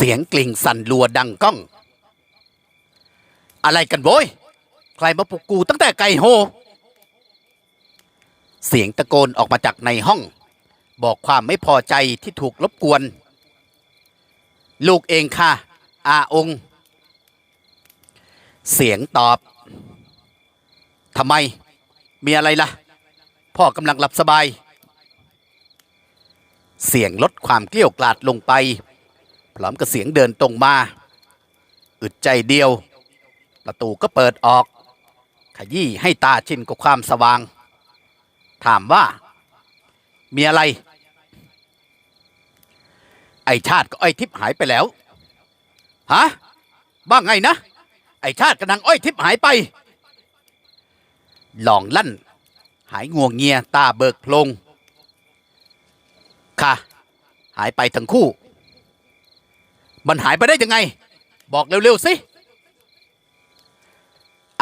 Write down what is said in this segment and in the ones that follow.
เสียงกลิ่งสั่นรัวดังก้อง อะไรกันโว้ย ใครมาปลุกกูตั้งแต่ไก่โฮ เสียงตะโกนออกมาจากในห้อง บอกความไม่พอใจที่ถูกรบกวน ลูกเองค่ะ อาองค์ เสียงตอบทำไม มีอะไรล่ะ พ่อกำลังหลับสบาย เสียงลดความเกลี้ยวกล่อดลงไป พร้อมกับเสียงเดินตรงมา อึดใจเดียว ประตูก็เปิดออก ขยี้ให้ตาชินกับความสว่าง ถามว่า มีอะไร ไอชาติก็อ้อยทิพย์หายไปแล้ว ฮะ บ้างไงนะ ไอชาติกับนางอ้อยทิพย์หายไปหลองลั่น หายงวงเงียตาเบิกโพลงค่ะ หายไปทั้งคู่ มันหายไปได้ยังไง บอกเร็วๆสิ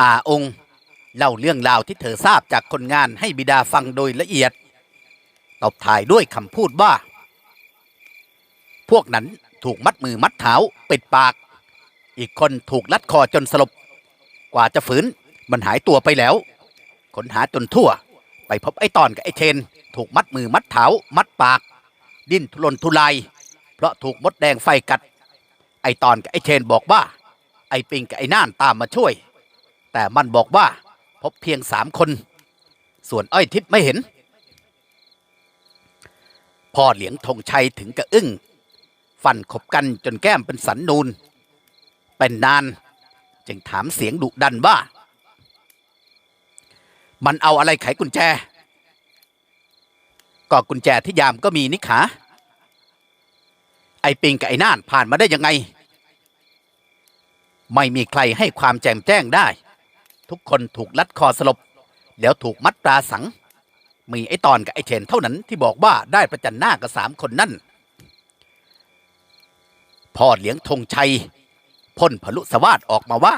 อาองค์เล่าเรื่องราวที่เธอทราบจากคนงานให้บิดาฟังโดยละเอียด ตบถ่ายด้วยคำพูดว่า พวกนั้นถูกมัดมือมัดเท้าปิดปาก อีกคนถูกลัดคอจนสลบ กว่าจะฝืนมันหายตัวไปแล้วค้นหาจนทั่ว ไปพบไอ้ตอนกับไอ้เชน ถูกมัดมือมัดเท้ามัดปาก ดิ้นทุรนทุราย เพราะถูกมดแดงไฟกัด ไอตอนกับไอเชนบอกว่า ไอปิงกับไอน่านตามมาช่วย แต่มันบอกว่าพบเพียงสามคน ส่วนอ้อยทิพย์ไม่เห็น พ่อเหลียงธงชัยถึงกับอึ้ง ฟันขบกันจนแก้มเป็นสันนูน เป็นนาน จึงถามเสียงดุดันว่า มันเอาอะไรไขกุญแจก็กุญแจที่ยามก็มีนิขาไอปิงกับไอน่านผ่านมาได้ยังไง ไม่มีใครให้ความแจ่มแจ้งได้ ทุกคนถูกลัดคอสลบ แล้วถูกมัดตราสัง มีไอ้ตอนกับไอ้เชนเท่านั้นที่บอกว่าได้ประจันหน้ากับสามคนนั่น พ่อเลี้ยงธงชัยพ่นพลุสวาดออกมาว่า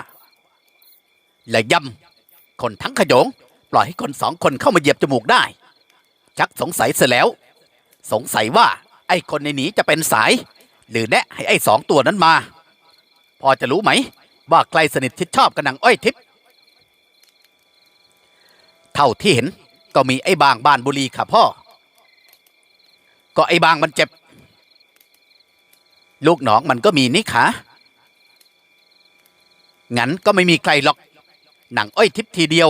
และยำคนทั้งขยง ปล่อยให้คนสองคนเข้ามาเหยียบจมูกได้ ชักสงสัยเสียแล้ว สงสัยว่าไอ้คนในหนีจะเป็นสาย หรือแนะให้ไอ้สองตัวนั้นมา พอจะรู้ไหม ว่าใครสนิทชิดชอบกับนางอ้อยทิพย์เท่าที่เห็นก็มีไอ้บางบ้านบุรีค่ะพ่อ ก็ไอ้บางมันเจ็บ ลูกหนองมันก็มีนี่ขางั้นก็ไม่มีใครหรอกหนังอ้อยทิพย์ทีเดียว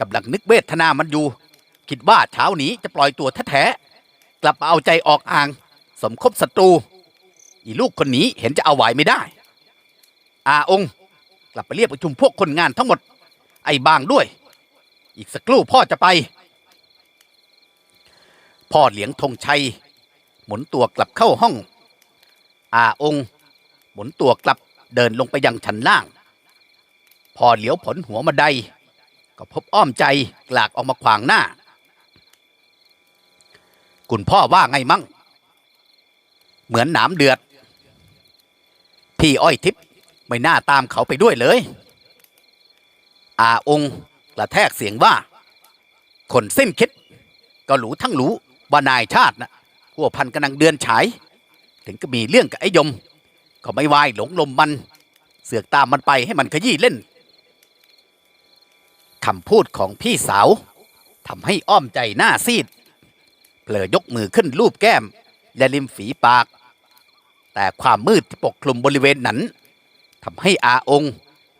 กำลังนึกเวทนามันอยู่ คิดว่าเช้านี้จะปล่อยตัวแท้ๆกลับมาเอาใจออกอ่าง สมคบศัตรู อีลูกคนนี้เห็นจะเอาไหวไม่ได้ อาองค์กลับไปเรียกประชุมพวกคนงานทั้งหมด ไอ้บางด้วย อีกสักครู่พ่อจะไป พ่อเหลียงธงชัย หมุนตัวกลับเข้าห้อง อาองค์ หมุนตัวกลับเดินลงไปยังชั้นล่าง พอเหลียวผลหัวมาไดก็พบอ้อมใจกลากออกมาขวางหน้า คุณพ่อว่าไงมั่ง เหมือนหนามเดือด พี่อ้อยทิพย์ ไม่น่าตามเขาไปด้วยเลย อาองค์กระแทกเสียงว่า คนสิ้นคิด ก็หรูทั้งหรู้ว่านายชาตินะพัวพันกำลังเดือนฉาย ถึงก็มีเรื่องกับไอ้ยม ก็ไม่วายหลงลมมัน เสือกตามมันไปให้มันขยี้เล่นคำพูดของพี่สาวทำให้อ้อมใจหน้าซีดเผลอยกมือขึ้นรูปแก้ม และริมฝีปาก แต่ความมืดที่ปกคลุมบริเวณนั้น ทำให้อาองค์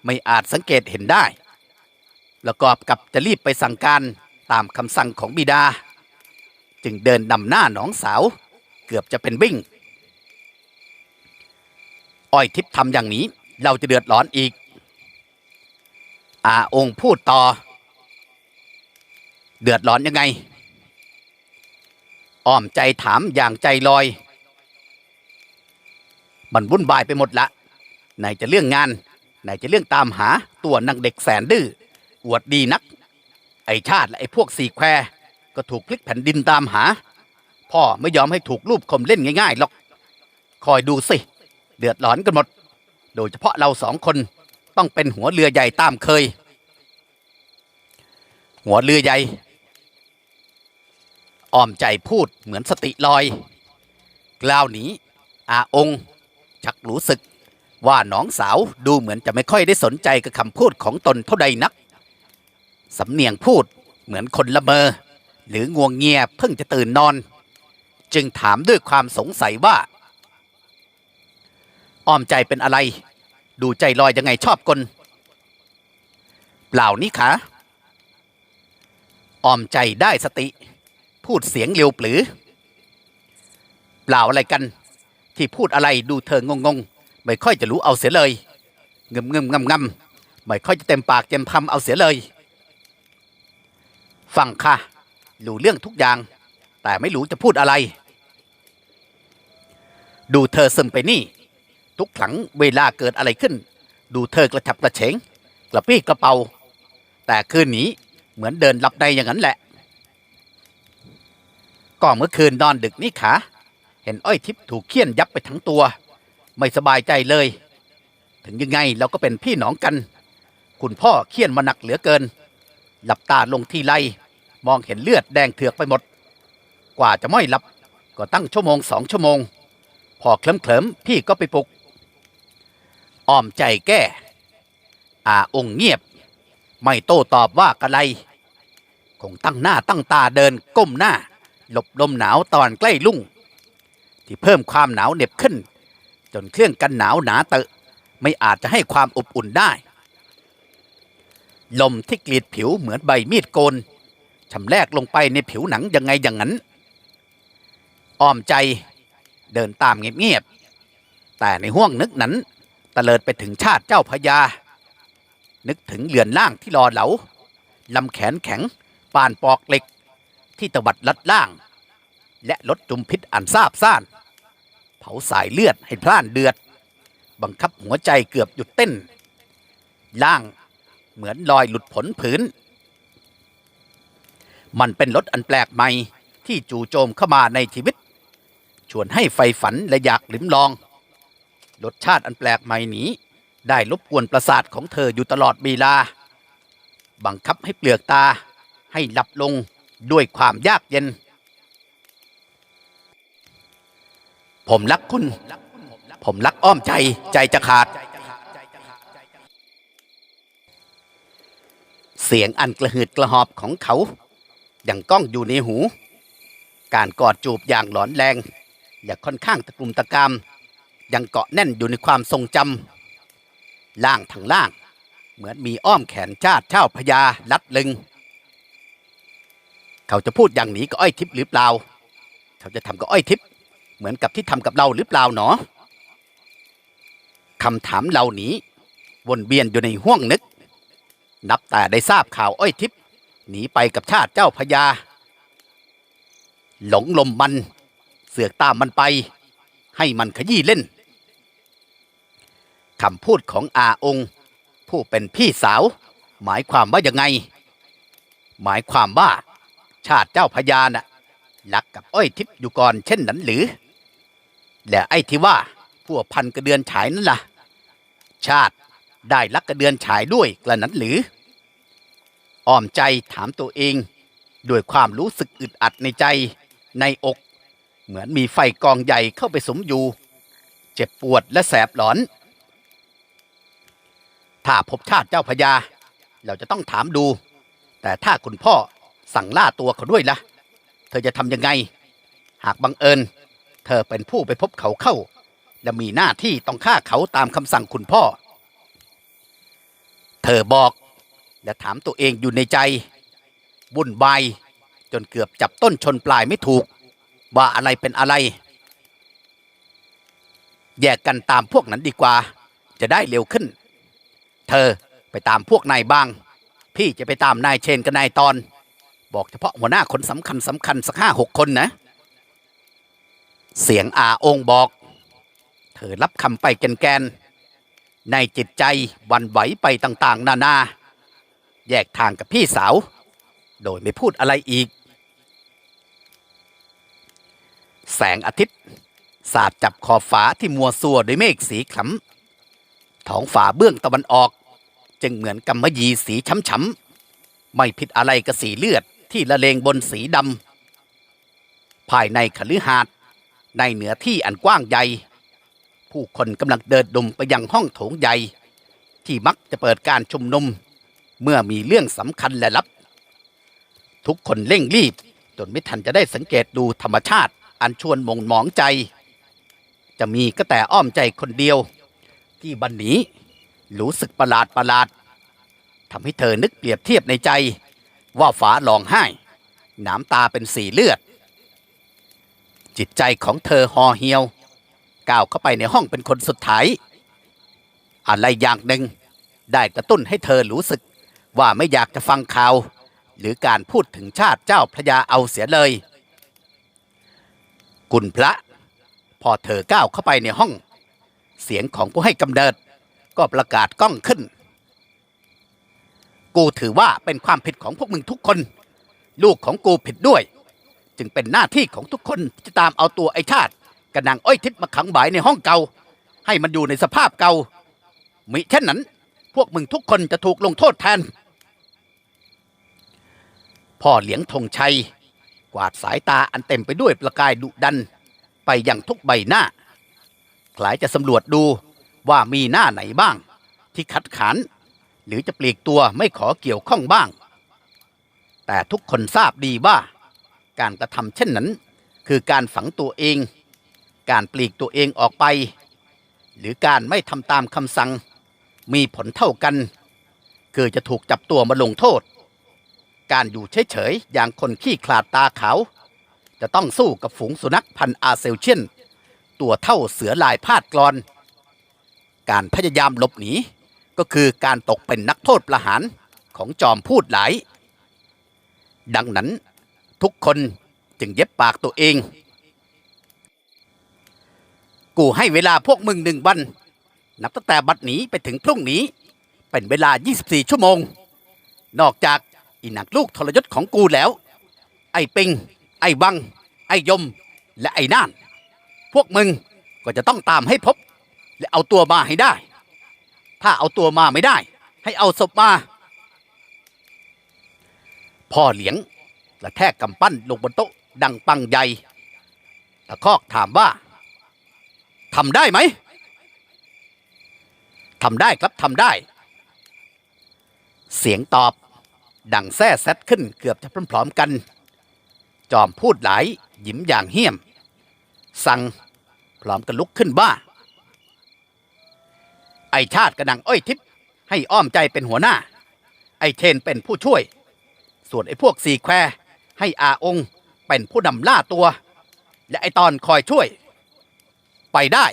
ไม่อาจสังเกตเห็นได้ ประกอบกับจะรีบไปสั่งการตามคำสั่งของบิดา จึงเดินนำหน้าน้องสาว เกือบจะเป็นวิ่ง อ้อยทิพย์ทำอย่างนี้เราจะเดือดร้อนอีก อาองค์พูดต่อ เดือดร้อนยังไง อ้อมใจถามอย่างใจลอย มันวุ่นวายไปหมดละ ไหนจะเรื่องงาน ไหนจะเรื่องตามหาตัวนางเด็กแสนดื้ออวดดีนัก ไอชาติและไอพวกสี่แควก็ถูกพลิกแผ่นดินตามหา พ่อไม่ยอมให้ถูกรูปคมเล่นง่ายๆหรอก คอยดูสิ เดือดร้อนกันหมด โดยเฉพาะเราสองคนต้องเป็นหัวเรือใหญ่ตามเคย หัวเรือใหญ่อ้อมใจพูดเหมือนสติลอย กล่าวหนีอาองค์ชชักรู้สึก ว่าน้องสาวดูเหมือนจะไม่ค่อยได้สนใจกับคำพูดของตนเท่าใดนัก สำเนียงพูดเหมือนคนละเมอ หรืองวงเงียเพิ่งจะตื่นนอน จึงถามด้วยความสงสัยว่า อ้อมใจเป็นอะไร ดูใจลอยยังไงชอบกลเปล่านี่คะอ้อมใจได้สติ พูดเสียงเร็วปรือ เปล่าอะไรกัน ที่พูดอะไรดูเธองงง ไม่ค่อยจะรู้เอาเสียเลยเงมเงมงำงำไม่ค่อยจะเต็มปากเต็มคำเอาเสียเลยฟังค่ะรู้เรื่องทุกอย่าง แต่ไม่รู้จะพูดอะไร ดูเธอซึมไปนี่ ทุกครั้งเวลาเกิดอะไรขึ้น ดูเธอกระฉับกระเฉง กระปี้กระเป๋าแต่คืนนี้เหมือนเดินหลับในอย่างนั้นแหละก็เมื่อคืนนอนดึกนี่ขาเห็นอ้อยทิพย์ถูกเคี่ยนยับไปทั้งตัว ไม่สบายใจเลย ถึงยังไงเราก็เป็นพี่น้องกัน คุณพ่อเคี่ยนมาหนักเหลือเกิน หลับตาลงทีไรมองเห็นเลือดแดงเถือกไปหมด กว่าจะไม่หลับก็ตั้งชั่วโมงสองชั่วโมง พอเคลิ้มเคลิมๆพี่ก็ไปปลุกอ้อมใจแก้อาองค์เงียบ ไม่โต้ตอบว่ากะไรคงตั้งหน้าตั้งตาเดินก้มหน้า หลบลมหนาวตอนใกล้ลุ่ง ที่เพิ่มความหนาวเหน็บขึ้น จนเครื่องกันหนาวหนาเตอะ ไม่อาจจะให้ความอบอุ่นได้ ลมที่กรีดผิวเหมือนใบมีดโกนชำแรกลงไปในผิวหนังยังไงอย่างนั้น อ้อมใจเดินตามเงียบๆ แต่ในห้วงนึกนั้นตะเลิดไปถึงชาติเจ้าพญา นึกถึงเหลือนล่างที่รอเหลาลำแขนแข็งปานปอกเหล็ก ที่ตวัดลัดล่าง และลดจุมพิษอันซาบซ่านาสายเลือดให้พล่านเดือด บังคับหัวใจเกือบหยุดเต้น ล่างเหมือนลอยหลุดผลผืน มันเป็นรถอันแปลกใหม่ที่จู่โจมเข้ามาในชีวิต ชวนให้ไฟฝันและอยากลิ้มลอง รสชาติอันแปลกใหม่นี้ ได้รบกวนประสาทของเธออยู่ตลอดเวลา บังคับให้เปลือกตา ให้หลับลงด้วยความยากเย็น ผมรักคุณ ผมรักอ้อมใจใจจะขาด เสียงอันกระหืดกระหอบของเขายังก้องอยู่ในหู การกอดจูบอย่างหลอนแรงและค่อนข้างตะกลุมตะกามยังเกาะแน่นอยู่ในความทรงจำล่างทางล่าง เหมือนมีอ้อมแขนชาติเช่าพญาลัดลึง เขาจะพูดอย่างนี้กับอ้อยทิพย์หรือเปล่า เขาจะทำกับอ้อยทิพย์ เหมือนกับที่ทำกับเราหรือเปล่าหนอคำถามเหล่านี้ วนเวียนอยู่ในห้วงนึก นับแต่ได้ทราบข่าวอ้อยทิพย์หนีไปกับชาติเจ้าพญาหลงลมมัน เสือกตามมันไป ให้มันขยี้เล่นคำพูดของอาองค์ ผู้เป็นพี่สาว หมายความว่ายังไง หมายความว่า ชาติเจ้าพญาน่ะรักกับอ้อยทิพย์อยู่ก่อนเช่นนั้นหรือ และไอ้ที่ว่าพวกพันกระเดือนฉายนั่นล่ะ ชาติได้รักกระเดือนฉายด้วยกระนั้นหรือ อ้อมใจถามตัวเอง ด้วยความรู้สึกอึดอัดในใจ ในอก เหมือนมีไฟกองใหญ่เข้าไปสมอยู่ เจ็บปวดและแสบหลอน ถ้าพบชาติเจ้าพญาเราจะต้องถามดู แต่ถ้าคุณพ่อสั่งล่าตัวเขาด้วยละ่ะ เธอจะทำยังไง หากบังเอิญ เธอเป็นผู้ไปพบเขาเข้า และมีหน้าที่ต้องฆ่าเขาตามคำสั่งคุณพ่อ เธอบอกและถามตัวเองอยู่ในใจวุ่นวายจนเกือบจับต้นชนปลายไม่ถูก ว่าอะไรเป็นอะไร แยกกันตามพวกนั้นดีกว่า จะได้เร็วขึ้น เธอไปตามพวกนายบ้าง พี่จะไปตามนายเชนกับนายตอน บอกเฉพาะหัวหน้าคนสำคัญสำคัญสักห้าหกคนนะ เสียงอาองบอก เธอรับคำไปแกนแกนๆในจิตใจวันไหวไปต่างๆ นานา แยกทางกับพี่สาว โดยไม่พูดอะไรอีก แสงอาทิตย์ สาดจับขอบฝาที่มัวซัวด้วยเมฆสีขลำท้องฝาเบื้องตะวันออก จึงเหมือนกำมะยีสีช้ำๆไม่ผิดอะไรกับสีเลือดที่ละเลงบนสีดำภายในคฤหาสน ในเหนือที่อันกว้างใหญ่ ผู้คนกำลังเดินดุมไปยังห้องโถงใหญ่ ที่มักจะเปิดการชุมนุม เมื่อมีเรื่องสำคัญและลับ ทุกคนเร่งรีบ จนไม่ทันจะได้สังเกตดูธรรมชาติอันชวนมงหมองใจ จะมีก็แต่อ้อมใจคนเดียว ที่บันนี้รู้สึกประหลาดประหลาดทำให้เธอนึกเปรียบเทียบในใจ ว่าฝาหลองไห้ น้ำตาเป็นสีเลือด จิตใจของเธอห่อเหี่ยว ก้าวเข้าไปในห้องเป็นคนสุดท้าย อะไรอย่างหนึ่งได้กระตุ้นให้เธอรู้สึกว่าไม่อยากจะฟังข่าว หรือการพูดถึงชาติเจ้าพระยาเอาเสียเลย กุณพระ พอเธอก้าวเข้าไปในห้อง เสียงของผู้ให้กำเนิด ก็ประกาศก้องขึ้น กูถือว่าเป็นความผิดของพวกมึงทุกคน ลูกของกูผิดด้วย จึงเป็นหน้าที่ของทุกคนที่จะตามเอาตัวไอ้ชาติกระนางอ้อยทิพย์มาขังบ่ายในห้องเก่า ให้มันอยู่ในสภาพเก่ามิเช่นนั้น พวกมึงทุกคนจะถูกลงโทษแทน พ่อเหลียงธงชัย กวาดสายตาอันเต็มไปด้วยประกายดุดัน ไปยังทุกใบหน้าคล้ายจะสำรวจดูว่ามีหน้าไหนบ้าง ที่คัดขานหรือจะปลีกตัวไม่ขอเกี่ยวข้องบ้าง แต่ทุกคนทราบดีว่า การกระทำเช่นนั้น คือการฝังตัวเอง การปลีกตัวเองออกไป หรือการไม่ทำตามคำสั่งมีผลเท่ากัน คือจะถูกจับตัวมาลงโทษ การอยู่เฉยๆอย่างคนขี้ขลาดตาขาว จะต้องสู้กับฝูงสุนัขพันธ์อาเซลเชียน ตัวเท่าเสือลายพาดกรอน การพยายามหลบหนีก็คือการตกเป็นนักโทษประหารของจอมพูดหลาย ดังนั้น ทุกคนจึงเย็บปากตัวเอง กูให้เวลาพวกมึงหนึ่งวัน นับตั้งแต่บัดนี้ไปถึงพรุ่งนี้ เป็นเวลา 24 ชั่วโมง นอกจากอีนักลูกทรยศของกูแล้ว ไอ้ปิง ไอ้บัง ไอ้ยม และไอ้น่าน พวกมึงก็จะต้องตามให้พบ และเอาตัวมาให้ได้ ถ้าเอาตัวมาไม่ได้ ให้เอาศพมา พ่อเหลียง กระแทกกำปั้นลงบนโต๊ะดังปังใหญ่ตะคอกถามว่าทำได้ไหมทำได้ครับทำได้ เสียงตอบดังแซ่แซดขึ้นเกือบจะพร้อมๆกัน จอมพูดหลายยิ้มอย่างเหี้ยม สั่งพร้อมกันลุกขึ้นบ้าไอชาติกระนังอ้อยทิพย์ให้อ้อมใจเป็นหัวหน้า ไอเทนเป็นผู้ช่วย ส่วนไอพวกสี่แคว ให้อาองค์เป็นผู้นำล่าตัว และไอตอนคอยช่วย ไปได้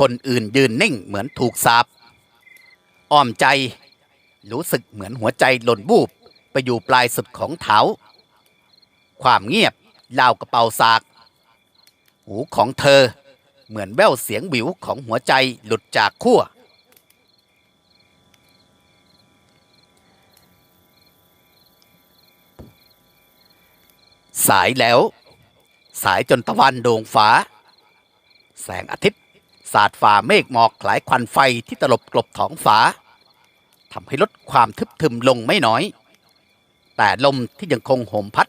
คนอื่นยืนนิ่งเหมือนถูกสาบอ้อมใจ รู้สึกเหมือนหัวใจหล่นบูบไปอยู่ปลายสุดของเท้าความเงียบลาวกระเป๋าสาก หูของเธอเหมือนแววเสียงวิวของหัวใจหลุดจากขั้ว สายแล้ว สายจนตะวันโด่งฟ้า แสงอาทิตย์ สาดฝ่าเมฆหมอกคล้ายควันไฟที่ตลบกลบท้องฟ้าทำให้ลดความทึบทึมลงไม่น้อย แต่ลมที่ยังคงโหมพัด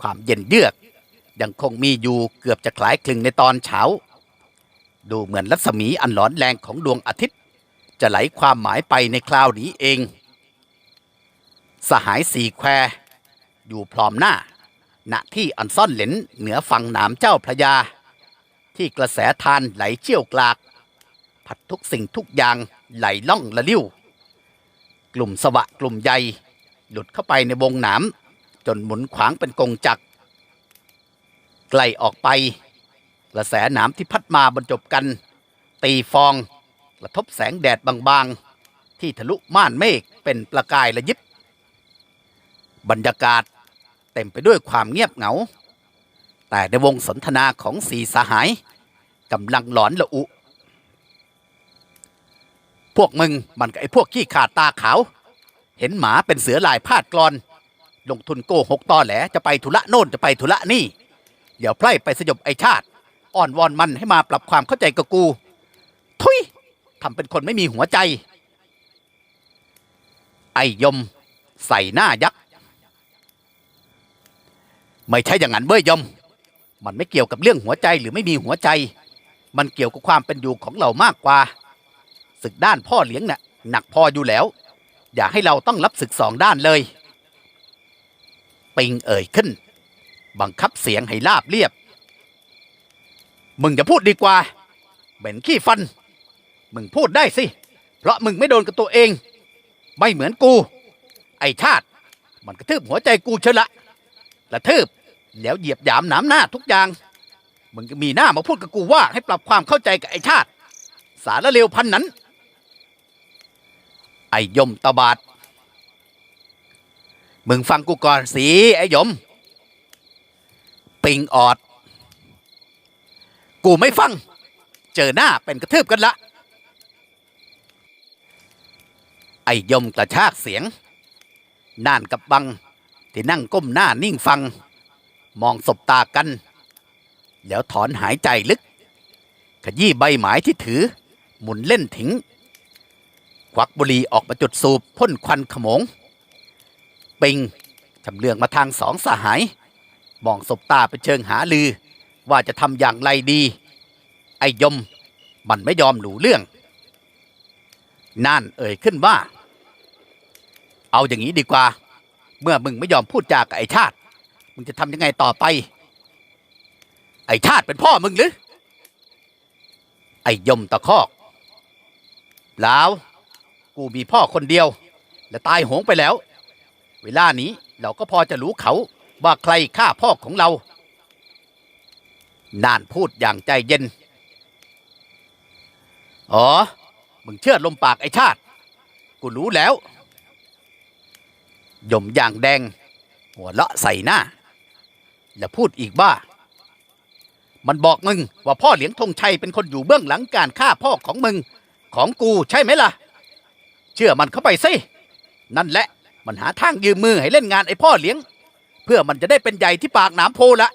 ความเย็นเยือกยังคงมีอยู่เกือบจะคล้ายคลึงในตอนเช้า ดูเหมือนรัศมีอันหลอนแรงของดวงอาทิตย์ จะไหลความหมายไปในคราวนี้เอง สหายสี่แควอยู่พร้อมหน้า ณที่อันซ่อนเหลนเหนือฝั่งหนามเจ้าพระยา ที่กระแสทานไหลเชี่ยวกลาก ผัดทุกสิ่งทุกอย่างไหลล่องละลิ้ว กลุ่มสวะกลุ่มใหญ่หลุดเข้าไปในวงหนามจนหมุนขวางเป็นกงจักรไกลออกไป กระแสหนามที่พัดมาบรรจบกัน ตีฟอง กระทบแสงแดดบางๆ ที่ทะลุม่านเมฆเป็นประกายระยิบ บรรยากาศ เต็มไปด้วยความเงียบเหงา แต่ในวงสนทนาของสีสหายกำลังหลอนละอุ พวกมึงมันกับไอ้พวกขี้ขาดตาขาว เห็นหมาเป็นเสือลายพาดกรอน ลงทุนโกหกตอแหลจะไปธุระโน่นจะไปธุระนี่ เดี๋ยวไพร่ไปสยบไอชาติอ้อนวอนมันให้มาปรับความเข้าใจกับกู ทุยทำเป็นคนไม่มีหัวใจ ไอยม ใส่หน้ายักษ์ ไม่ใช่อย่างนั้นเว้ยยม มันไม่เกี่ยวกับเรื่องหัวใจหรือไม่มีหัวใจ มันเกี่ยวกับความเป็นอยู่ของเรามากกว่า ศึกด้านพ่อเลี้ยงน่ะหนักพออยู่แล้ว อย่าให้เราต้องรับศึกสองด้านเลย ปิงเอ่ยขึ้น บังคับเสียงให้ราบเรียบ มึงจะพูดดีกว่าเหม็นขี้ฟัน มึงพูดได้สิ เพราะมึงไม่โดนกับตัวเอง ไม่เหมือนกู ไอชาติ มันกระทืบหัวใจกูเชละกระทืบ แล้วเหยียบหยามหนามหน้าทุกอย่าง มึงจะมีหน้ามาพูดกับกูว่าให้ปรับความเข้าใจกับไอชาติ สารเลวพันนั้น ไอยมตบาดมึงฟังกูก่อนสิไอยม ปิงออด กูไม่ฟัง เจอหน้าเป็นกระทืบกันละ ไอยมกระชากเสียง น่านกับบัง ที่นั่งก้มหน้านิ่งฟัง มองสบตากัน แล้วถอนหายใจลึก ขยี้ใบหมายที่ถือ หมุนเล่นถิงควักบุหรี่ออกมาจุดสูบพ่นควันขโมง ปิงจำเลืองมาทางสองสหาย มองสบตาเป็นเชิงหาลือ ว่าจะทำอย่างไรดี ไอยม มันไม่ยอมหนูเรื่องน่านเอ่ยขึ้นว่า เอาอย่างนี้ดีกว่า เมื่อมึงไม่ยอมพูดจากับไอชาติ มึงจะทำยังไงต่อไป ไอชาติเป็นพ่อมึงหรือ ไอยมตะคอกแล้วกูมีพ่อคนเดียว และตายโหงไปแล้ว เวลานี้เราก็พอจะรู้เขาว่าใครฆ่าพ่อของเรา นานพูดอย่างใจเย็น อ๋อ มึงเชื่อลมปากไอชาติ กูรู้แล้ว ยมอย่างแดง หัวเลาะใส่หน้า แล้วพูดอีกว่ามันบอกมึงว่าพ่อเหลียงธงชัยเป็นคนอยู่เบื้องหลังการฆ่าพ่อของมึง ของกูใช่ไหมล่ะ เชื่อมันเข้าไปสิ นั่นแหละ มันหาทางยืมมือให้เล่นงานไอ้พ่อเลี้ยง เพื่อมันจะได้เป็นใหญ่ที่ปากหนามโพละ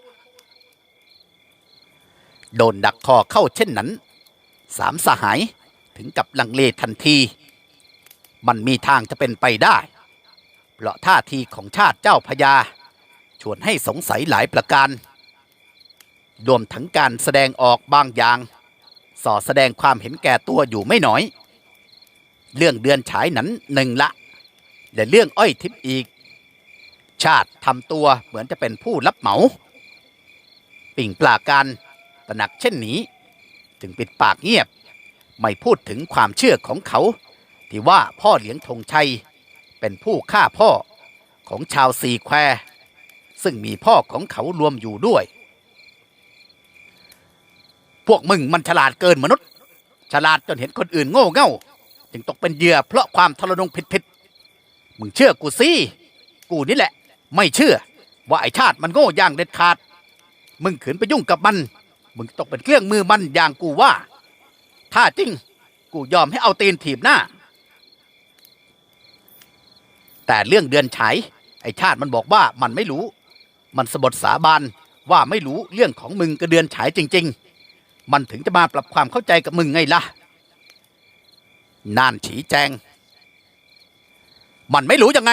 โดนดักคอเข้าเช่นนั้น สามสหายถึงกับลังเลทันที มันมีทางจะเป็นไปได้ เพราะท่าทีของชาติเจ้าพญา ชวนให้สงสัยหลายประการ รวมทั้งการแสดงออกบางอย่างส่อแสดงความเห็นแก่ตัวอยู่ไม่น้อย เรื่องเดือนฉายนั้นหนึ่งละ และเรื่องอ้อยทิพย์อีก ชาติทำตัวเหมือนจะเป็นผู้รับเหมา ปิ่งปลาการตระหนักเช่นนี้ จึงปิดปากเงียบ ไม่พูดถึงความเชื่อของเขา ที่ว่าพ่อเหลียงธงชัย เป็นผู้ฆ่าพ่อของชาวซีแคว ซึ่งมีพ่อของเขารวมอยู่ด้วย พวกมึงมันฉลาดเกินมนุษย์ ฉลาดจนเห็นคนอื่นโง่เง่า จึงตกเป็นเหยื่อเพราะความทรนงผิดๆมึงเชื่อกูสิกูนี่แหละ ไม่เชื่อ ว่าไอชาติมันโง่อย่างเด็ดขาด มึงขืนไปยุ่งกับมัน มึงตกเป็นเครื่องมือมันอย่างกูว่า ถ้าจริง กูยอมให้เอาตีนถีบหน้า แต่เรื่องเดือนฉายไอชาติมันบอกว่ามันไม่รู้ มันสะบดสาบานว่าไม่รู้เรื่องของมึงกับเดือนฉายจริง ๆ มันถึงจะมาปรับความเข้าใจกับมึงไงล่ะน่านฉีแจง มันไม่รู้ยังไง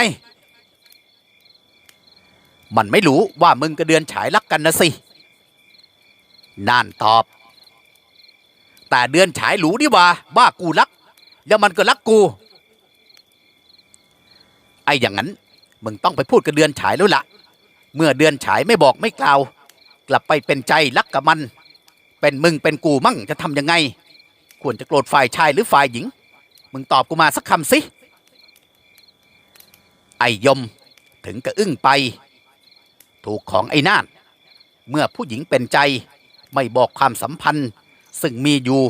มันไม่รู้ว่ามึงกับเดือนฉายรักกันนะสิน่านตอบ แต่เดือนฉายรู้นี่ว่าว่ากูรัก แล้วมันก็รักกู ไอ้อย่างนั้น มึงต้องไปพูดกับเดือนฉายแล้วละ่ะ เมื่อเดือนฉายไม่บอกไม่กล่าว กลับไปเป็นใจรักกับมัน เป็นมึงเป็นกูมั่งจะทำยังไง ควรจะโกรธฝ่ายชายหรือฝ่ายหญิง มึงตอบกูมาสักคำสิ ไอยมถึงกระอึ้งไป ถูกของไอ้นาเมื่อผู้หญิงเป็นใจไม่บอกความสัมพันธ์ ซึ่งมีอยู่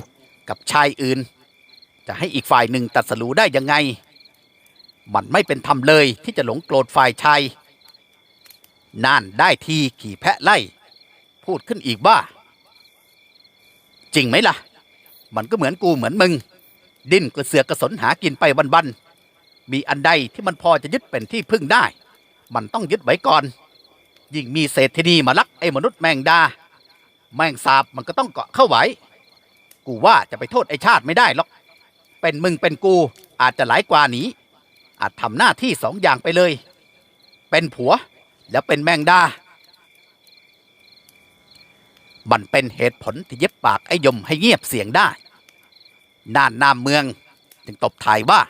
กับชายอื่น จะให้อีกฝ่ายหนึ่งตัดสรู้ได้ยังไง มันไม่เป็นธรรมเลยที่จะหลงโกรธฝ่ายชาย น่านได้ทีขี่แพะไล่ พูดขึ้นอีกว่าจริงไหมล่ะ มันก็เหมือนกูเหมือนมึง ดิ้นกระเสือกกระสนหากินไปวันๆมีอันใดที่มันพอจะยึดเป็นที่พึ่งได้ มันต้องยึดไว้ก่อน ยิ่งมีเศรษฐินีมาลักไอ้มนุษย์แมงดา แมงสาบมันก็ต้องเกาะเข้าไว้ กูว่าจะไปโทษไอ้ชาติไม่ได้หรอก เป็นมึงเป็นกูอาจจะหลายกว่านี้อาจทำหน้าที่สองอย่างไปเลย เป็นผัว แล้วเป็นแมงดา มันเป็นเหตุผลที่เย็บปากไอ้ยมให้เงียบเสียงได้น่านนามเมือง จึงตบถ่ายว่า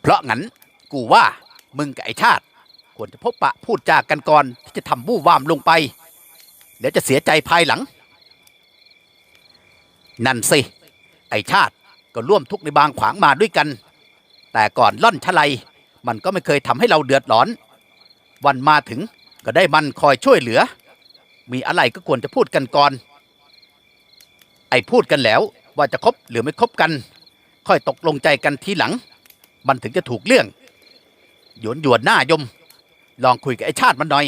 เพราะงั้นกูว่ามึงกับไอ้ชาติ ควรจะพบปะพูดจากันก่อนที่จะทำบู้วามลงไป เดี๋ยวจะเสียใจภายหลัง นั่นสิ ไอ้ชาติก็ร่วมทุกข์ในบางขวางมาด้วยกัน แต่ก่อนล่อนชะไลมันก็ไม่เคยทำให้เราเดือดร้อน วันมาถึงก็ได้มันคอยช่วยเหลือ มีอะไรก็ควรจะพูดกันก่อน ไอ้พูดกันแล้วว่าจะคบหรือไม่คบกัน ค่อยตกลงใจกันทีหลัง มันถึงจะถูกเรื่อง หยวนหยวนหน้ายม ลองคุยกับไอ้ชาติมันหน่อย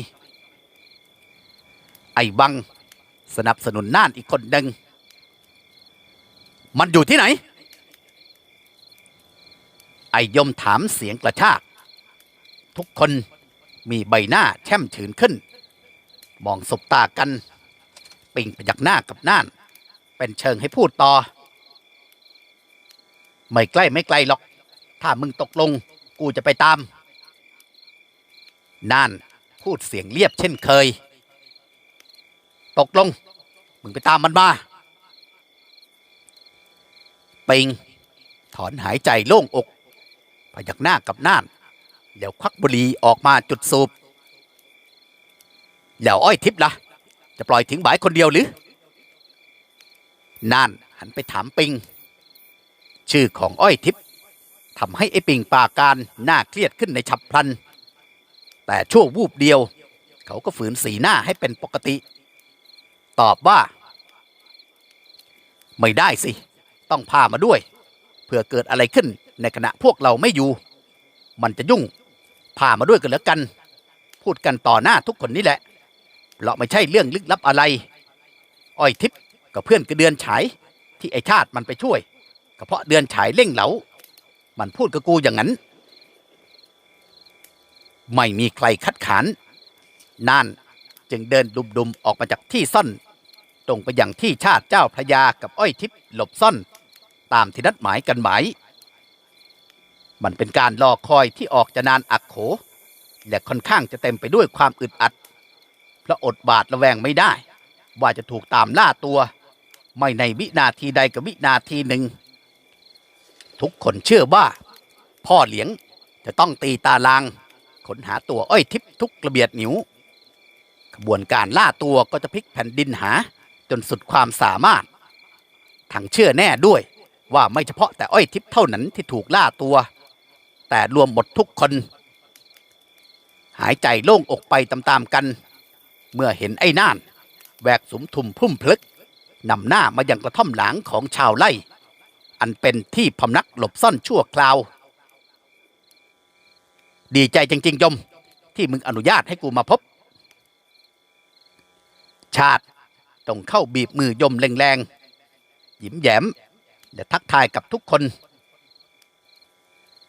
ไอ้บัง สนับสนุนน่านอีกคนหนึ่งมันอยู่ที่ไหน ไอ้ยมถามเสียงกระชาก ทุกคน มีใบหน้าแช่มฉืนขึ้น มองสบตากัน ปิงพยักหน้ากับน่าน เป็นเชิงให้พูดต่อ ไม่ใกล้ไม่ไกลหรอก ถ้ามึงตกลง กูจะไปตาม น่านพูดเสียงเรียบเช่นเคย ตกลง มึงไปตามมันมาปิงถอนหายใจโล่งอกพยักหน้ากับน่าน แล้วควักบุหรี่ออกมาจุดสูบ แล้วอ้อยทิพย์ล่ะ จะปล่อยทิ้งบ่ายคนเดียวหรือน่านหันไปถามปิง ชื่อของอ้อยทิพย์ทำให้ไอ้ปิงปาการหน้าเครียดขึ้นในฉับพลัน แต่ชั่ววูบเดียว เขาก็ฝืนสีหน้าให้เป็นปกติ ตอบว่า ไม่ได้สิ ต้องพามาด้วยเพื่อเกิดอะไรขึ้นในขณะพวกเราไม่อยู่ มันจะยุ่ง พามาด้วยกันแล้วกัน พูดกันต่อหน้าทุกคนนี่แหละเราไม่ใช่เรื่องลึกลับอะไร อ้อยทิพย์กับเพื่อนกระเดือนฉายที่ไอชาติมันไปช่วยก็เพราะเดือนฉายเล่งเหลา มันพูดกับกูอย่างนั้น ไม่มีใครคัดค้านนานจึงเดินดุมๆออกมาจากที่ซ่อนตรงไปยังที่ชาติเจ้าพระยากับอ้อยทิพย์หลบซ่อน ตามที่นัดหมายกันหมาย มันเป็นการรอคอยที่ออกจะนานอักโข และค่อนข้างจะเต็มไปด้วยความอึดอัดเพราะอดบาดระแวงไม่ได้ ว่าจะถูกตามล่าตัว ไม่ในวินาทีใดกับวินาทีหนึ่ง ทุกคนเชื่อว่า พ่อเลี้ยงจะต้องตีตาลางค้นหาตัวอ้อยทิพทุกกระเบียดนิ้วขบวนการล่าตัวก็จะพลิกแผ่นดินหาจนสุดความสามารถทั้งเชื่อแน่ด้วยว่าไม่เฉพาะแต่อ้อยทิพเท่านั้นที่ถูกล่าตัว แต่รวมหมดทุกคน หายใจโล่งอกไปตามๆกัน เมื่อเห็นไอ้น่านแวกสมทุมพุ่มพลึกนำหน้ามายังกระท่อมหลังของชาวไร่อันเป็นที่พำนักหลบซ่อนชั่วคราว ดีใจจริง ๆ ยม ที่มึงอนุญาตให้กูมาพบ ชาติต้องเข้าบีบมือยมแรงๆ ยิ้มแย้มและทักทายกับทุกคน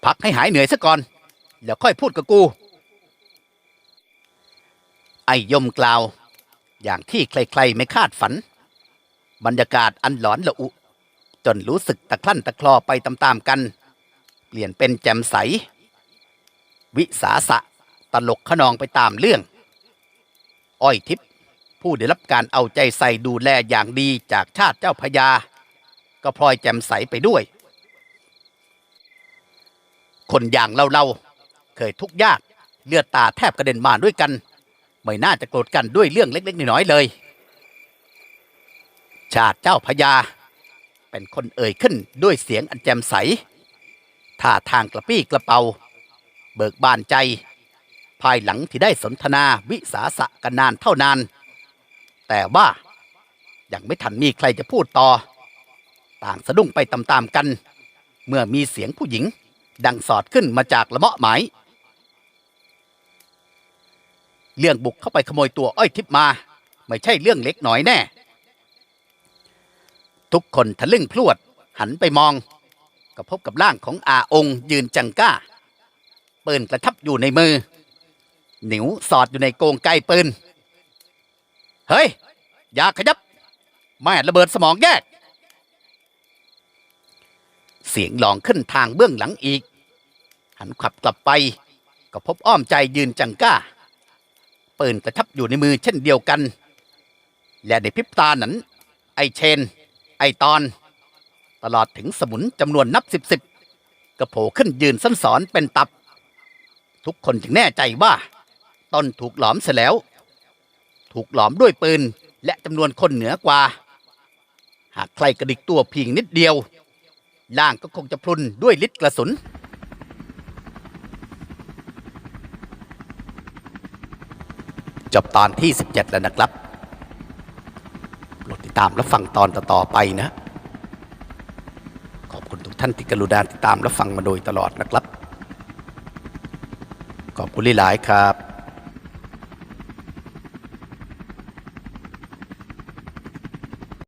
พักให้หายเหนื่อยซะก่อน แล้วค่อยพูดกับกู ไอยมกล่าว อย่างที่ใครๆไม่คาดฝัน บรรยากาศอันหลอนละอุ จนรู้สึกตะคลั่นตะคลอไปตามๆกัน เปลี่ยนเป็นแจ่มใส วิสาสะตลกขนองไปตามเรื่อง อ้อยทิพย์ผู้ได้รับการเอาใจใส่ดูแลอย่างดีจากชาติเจ้าพญาก็พลอยแจ่มใสไปด้วย คนอย่างเราเราๆเคยทุกข์ยากเลือดตาแทบกระเด็นมาด้วยกัน ไม่น่าจะโกรธกันด้วยเรื่องเล็กๆน้อยๆเลย ชาติเจ้าพญาเป็นคนเอ่ยขึ้นด้วยเสียงอันแจ่มใสท่าทางกระปี้กระเป๋า เบิกบานใจ ภายหลังที่ได้สนทนาวิสาสะกันนานเท่านาน แต่ว่ายังไม่ทันมีใครจะพูดต่อ ต่างสะดุ้งไปตามๆกัน เมื่อมีเสียงผู้หญิง ดังสอดขึ้นมาจากละเมาะหม เรื่องบุกเข้าไปขโมยตัวอ้อยทิพมา ไม่ใช่เรื่องเล็กน้อยแน่ ทุกคนทะลึ่งพลวด หันไปมอง ก็พบกับร่างของอาองค์ยืนจังก้า ปืนกระทับอยู่ในมือ หนิวสอดอยู่ในโกงไกปืน เฮ้ย อย่าขยับ แม่ระเบิดสมองแยก เสียงหลองขึ้นทางเบื้องหลังอีก หันขับกลับไปก็พบอ้อมใจยืนจังก้า ปืนกระทับอยู่ในมือเช่นเดียวกัน และในพริบตานั้น ไอเชน ไอตอน ตลอดถึงสมุนจำนวนนับสิบสิบก็โผล่ขึ้นยืนสั้นสอนเป็นตับ ทุกคนจึงแน่ใจว่าต้นถูกหลอมเสียแล้ว ถูกหลอมด้วยปืนและจำนวนคนเหนือกว่า หากใครกระดิกตัวเพียงนิดเดียว ล่างก็คงจะพรุนด้วยฤทธิ์กระสุน จบตอนที่ 17 แล้วนะครับโปรดติดตามและฟังตอนต่อๆไปนะ ขอบคุณทุกท่านที่กรุณาติดตามและฟังมาโดยตลอดนะครับ ขอบคุณหลายๆครับ